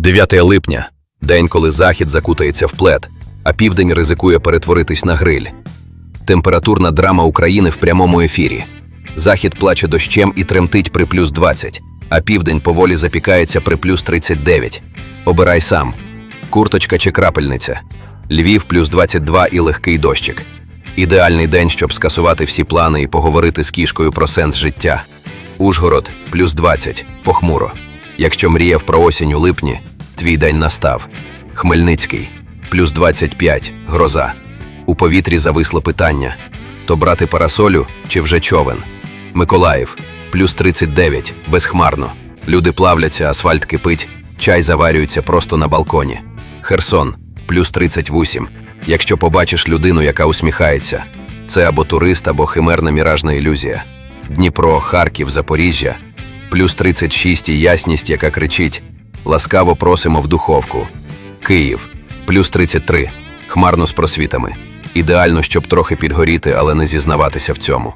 9 липня день, коли захід закутається в плед, а південь ризикує перетворитись на гриль. Температурна драма України в прямому ефірі. Захід плаче дощем і тремтить при плюс 20, а південь поволі запікається при плюс 39. Обирай сам: курточка чи крапельниця. Львів плюс 22 і легкий дощик. Ідеальний день, щоб скасувати всі плани і поговорити з кішкою про сенс життя. Ужгород плюс 20, похмуро. Якщо мріяв про осінь у липні, твій день настав. Хмельницький плюс 25, гроза. У повітрі зависло питання: то брати парасолю чи вже човен? Миколаїв плюс 39, безхмарно. Люди плавляться, асфальт кипить, чай заварюється просто на балконі. Херсон плюс 38. Якщо побачиш людину, яка усміхається, це або турист, або химерна міражна ілюзія. Дніпро, Харків, Запоріжжя, плюс 36 і ясність, яка кричить: ласкаво просимо в духовку. Київ, плюс 33, хмарно з просвітами. Ідеально, щоб трохи підгоріти, але не зізнаватися в цьому.